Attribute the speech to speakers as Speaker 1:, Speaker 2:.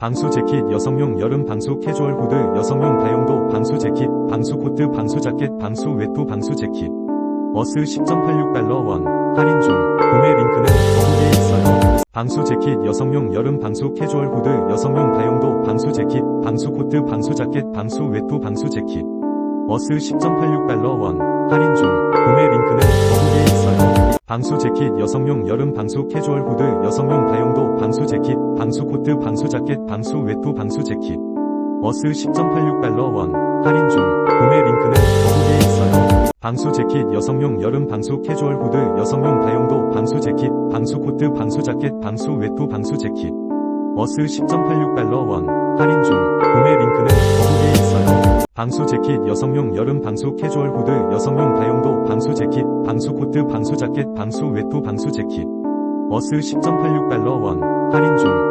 Speaker 1: 방수 재킷 여성용 여름 방수 캐주얼 후드 여성용 다용도 방수 재킷 방수 코트 방수 자켓 방수 외투 방수 재킷. 어스 10.86달러 원. 할인 중. 구매 링크는 더보기에 있어요. 방수 재킷 여성용 여름 방수 캐주얼 후드 여성용 다용도 방수 재킷 방수 코트 방수 자켓 방수 외투 방수 재킷. 어스 10.86달러 방수 재킷 여성용 여름 방수 캐주얼 후드 여성용 다용도 방수 재킷 방수 코트 방수 자켓 방수 외투 방수 재킷. 어스 10.86달러 원. 할인 중. 구매 링크는 더보기에 있어요. 방수 재킷 여성용 여름 방수 캐주얼 후드 여성용 다용도 방수 재킷 방수 코트 방수 자켓 방수 외투 방수 재킷. 어스 10.86달러 원. 할인 중. 구매 링크는 더보기에 있어요. 방수 재킷 여성용 여름 방수 캐주얼 후드 여성용 다용도 방수 재킷 방수 코트 방수 자켓 방수 외투 방수 재킷. 어스 10.86달러 원. 할인 중